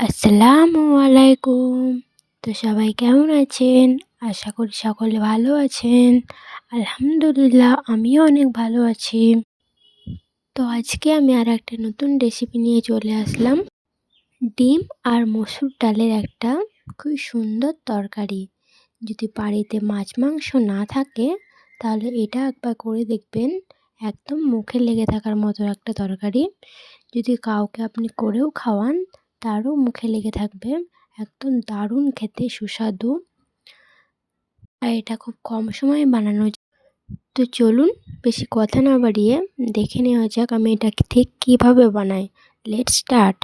আসসালামু আলাইকুম। তো সবাই কেমন আছেন? আশা করি সকলে ভালো আছেন। আলহামদুলিল্লাহ, আমিও অনেক ভালো আছি। তো আজকে আমি আর একটা নতুন রেসিপি নিয়ে চলে আসলাম। ডিম আর মসুর ডালের একটা খুব সুন্দর তরকারি। যদি বাড়িতে মাছ মাংস না থাকে, তাহলে এটা একবার করে দেখবেন। একদম মুখে লেগে থাকার মতো একটা তরকারি। যদি কাউকে আপনি করেও খাওয়ান তারও মুখে লেগে থাকবে। একদম দারুণ খেতে সুস্বাদু। আর এটা খুব কম সময়ে বানানো তো চলুন বেশি কথা না বাড়িয়ে দেখে নেওয়া যাক আমি এটা ঠিক কীভাবে বানাই। লেট স্টার্ট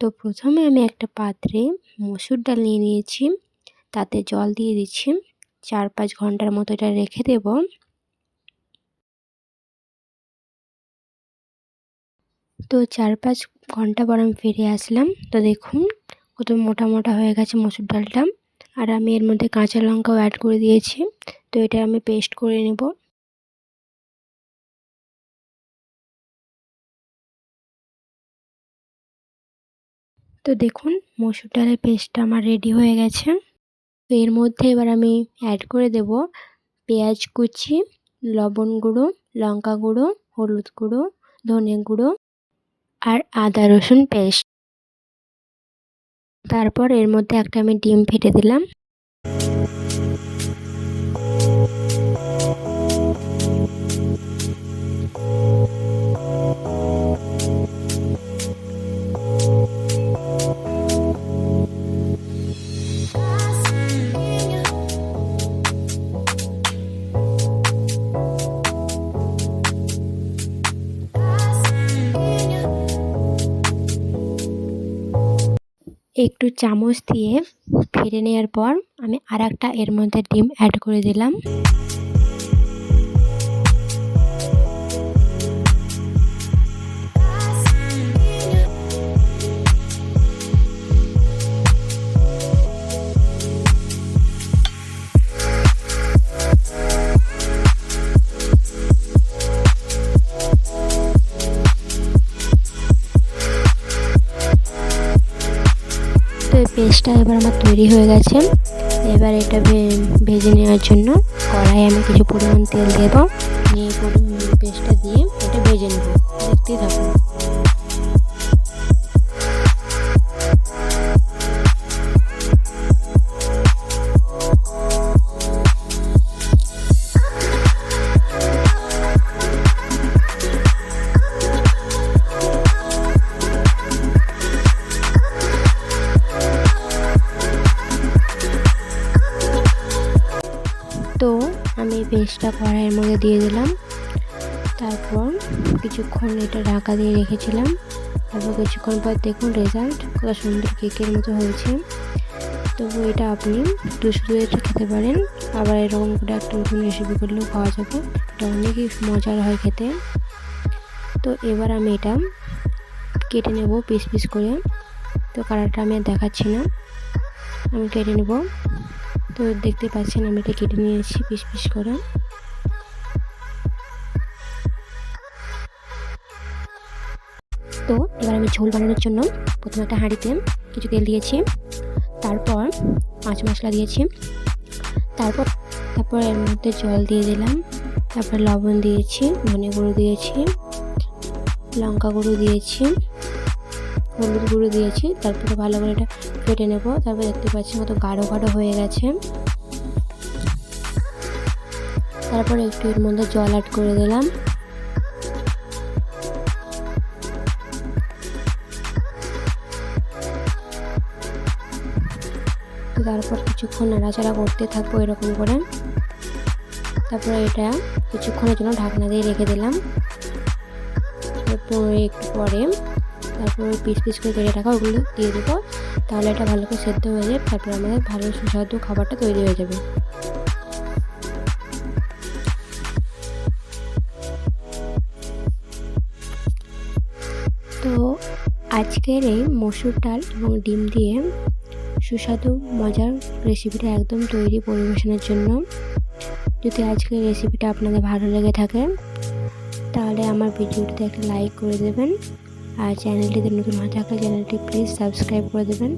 তো প্রথমে আমি একটা পাত্রে মসুর ডাল নিয়ে নিয়েছি। তাতে জল দিয়ে দিচ্ছি। চার পাঁচ ঘণ্টার মতো এটা রেখে দেব। তো চার পাঁচ ঘণ্টা পর আমি ফিরে আসলাম। তো দেখুন, কত মোটা মোটা হয়ে গেছে মসুর ডালটা। আর আমি এর মধ্যে কাঁচা লঙ্কাও অ্যাড করে দিয়েছি। তো এটা আমি পেস্ট করে নেব। তো দেখুন, মসুর ডালের পেস্টটা আমার রেডি হয়ে গেছে। তো এর মধ্যে এবার আমি অ্যাড করে দেব পেঁয়াজ কুচি, লবণ গুঁড়ো, লঙ্কা গুঁড়ো, হলুদ গুঁড়ো, ধনে গুঁড়ো। আর আদা রসুন পেস্ট। তারপর এর মধ্যে একটা আমি ডিম ফেটে দিলাম। একটু চামচ দিয়ে ফেড়ে নেওয়ার পর আমি আর এর মধ্যে ডিম অ্যাড করে দিলাম। পেস্টটা এবার আমার তৈরি হয়ে গেছে। এবার এটা ভেজে নেওয়ার জন্য কড়াই আমি কিছু পরিমাণ তেল দেবো। নিয়ে পেস্টটা দিয়ে এটা ভেজে নেব। দেখতেই থাকুন। আমি পেস্টটা কড়াইয়ের মধ্যে দিয়ে দিলাম। তারপর কিছুক্ষণ এটা ঢাকা দিয়ে রেখেছিলাম। তারপর কিছুক্ষণ পর দেখুন রেজাল্ট কত সুন্দর কেকের মতো হয়েছে। তবু এটা আপনি দুধ শুধু এটা খেতে পারেন। আবার এরকম করে একটা নতুন রেসিপি করলেও খাওয়া যাবে। এটা অনেকই মজার হয় খেতে। তো এবার আমি এটা কেটে নেব পিস পিস করে। তো কালারটা আমি আর দেখাচ্ছি না। আমি কেটে নেব। তো দেখতে পাচ্ছেন আমি এটা কেটে নিয়েছি পিস পিস করে। তো এবার আমি ঝোল বানানোর জন্য প্রথমে একটা হাঁড়িতে কিছু তেল দিয়েছি, তারপর মাছ মশলা দিয়েছি, তারপর তারপর এর মধ্যে জল দিয়ে দিলাম, তারপর লবণ দিয়েছি, ধনে গুঁড়ো দিয়েছি, লঙ্কা গুঁড়ো দিয়েছি হলুদ গুঁড়ো দিয়েছি, তারপরে ভালো করে এটা কেটে নেব, তারপর দেখতে পাচ্ছি মতো গাঢ় গাঢ় হয়ে গেছে। তারপরে একটু এর মধ্যে জল অ্যাড করে দিলাম। তারপর কিছুক্ষণ নাড়াচাড়া করতে থাকব এরকম করে। তারপরে এটা কিছুক্ষণের জন্য ঢাকনা দিয়ে রেখে দিলাম। একটু পরে তারপর পিস পিস করে কেটে রাখা, ওগুলো দিয়ে দেবো। তাহলে এটা ভালো করে সেদ্ধ হয়ে যাবে, তারপর আমাদের ভালো সুস্বাদু খাবারটা তৈরি হয়ে যাবে। তো আজকের এই মসুর ডাল এবং ডিম দিয়ে সুস্বাদু, মজার রেসিপিটা একদম তৈরি পরিবেশনের জন্য। যদি আজকের রেসিপিটা আপনাদের ভালো লেগে থাকে, তাহলে আমার ভিডিওটিতে একটা লাইক করে দেবেন। আর চ্যানেলটিতে নতুন হয়ে থাকলে চ্যানেলটি প্লিজ সাবস্ক্রাইব করে দেবেন।